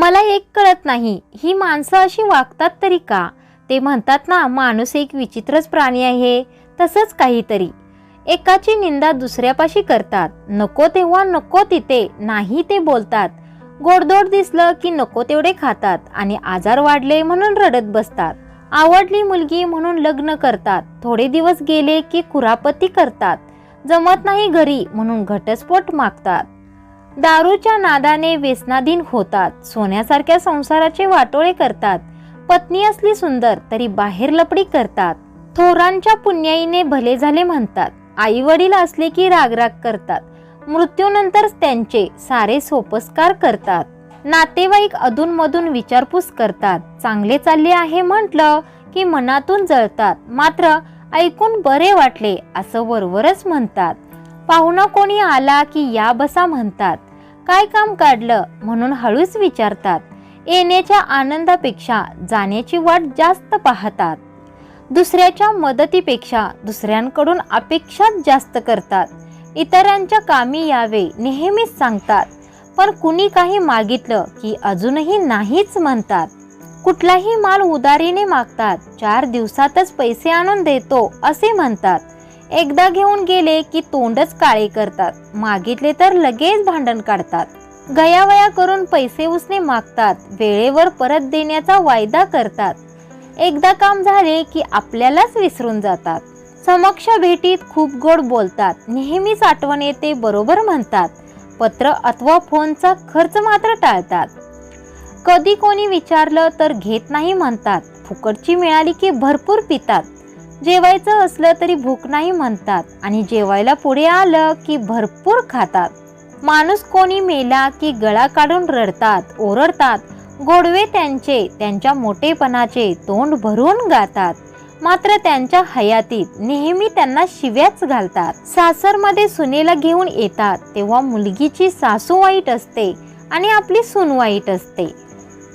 मला एक कळत नाही. ही माणसं अशी वागतात तरी का? ते म्हणतात ना माणूस एक विचित्रच प्राणी आहे. तसंच काहीतरी. एकाची निंदा दुसऱ्यापाशी करतात. नको तेव्हा नको तिथे नाही ते बोलतात. गोडदोड दिसलं की नको तेवढे खातात आणि आजार वाढले म्हणून रडत बसतात. आवडली मुलगी म्हणून लग्न करतात. थोडे दिवस गेले की कुरापती करतात. जमत नाही घरी म्हणून घटस्फोट मागतात. दारूच्या नादाने व्यसनाधीन होतात. सोन्यासारख्या संसाराचे वाटोळे करतात. पत्नी असली सुंदर तरी बाहेर लपडी करतात. थोरांच्या पुण्याईने भले झाले म्हणतात. आई वडील असले की रागराग करतात. मृत्यूनंतर त्यांचे सारे सोपस्कार करतात. नातेवाईक अधूनमधून विचारपूस करतात. चांगले चालले आहे म्हटलं की मनातून जळतात. मात्र ऐकून बरे वाटले असं वरवरच म्हणतात. पाहुणा कोणी आला की या बसा म्हणतात. काय काम काढलं म्हणून हळूच विचारतात. येण्याच्या आनंदापेक्षा जाण्याची वाट जास्त पाहतात. दुसऱ्याच्या मदतीपेक्षा दुसऱ्यांकडून अपेक्षाच जास्त करतात. इतरांच्या कामी यावे नेहमीच सांगतात. पण कुणी काही मागितलं की अजूनही नाहीच म्हणतात. कुठलाही माल उदारीने मागतात चार दिवसातच पैसे आणून देतो असे म्हणतात. एकदा घेऊन गेले की तोंडच काळे करतात. मागितले तर लगेच भांडण काढतात. गयावया करून पैसे उसने मागतात. वेळेवर परत देण्याचा वायदा करतात. एकदा काम झाले की आपल्यालाच विसरून जातात. समक्ष भेटीत खूप गोड बोलतात. नेहमीच आठवण येते बरोबर म्हणतात. पत्र अथवा फोनचा खर्च मात्र टाळतात. कधी कोणी विचारलं तर घेत नाही म्हणतात. फुकटची मिळाली की भरपूर पितात. जेवायचं असलं तरी भूक नाही म्हणतात. आणि जेवायला पुढे आलं की भरपूर खातात. माणूस कोणी मेला की गळा काढून रडतात ओरडतात. गोडवे त्यांचे त्यांच्या मोठेपणाचे तोंड भरून गातात. मात्र त्यांच्या हयातीत नेहमी त्यांना शिव्याच घालतात. सासरमध्ये सुनेला घेऊन येतात तेव्हा मुलगीची सासू वाईट असते आणि आपली सून वाईट असते.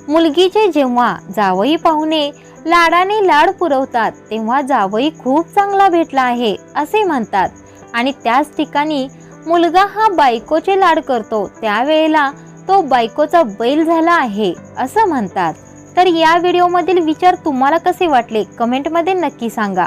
मुलगीचे जेव्हा जावई पाहुणे लाडाने लाड पुरवतात तेव्हा जावई खूप चांगला भेटला आहे असे म्हणतात. आणि त्याच ठिकाणी मुलगा हा बायकोचे लाड करतो त्यावेळेला तो बायकोचा बैल झाला आहे असं म्हणतात. तर या व्हिडिओमधील विचार तुम्हाला कसे वाटले? कमेंटमध्ये नक्की सांगा.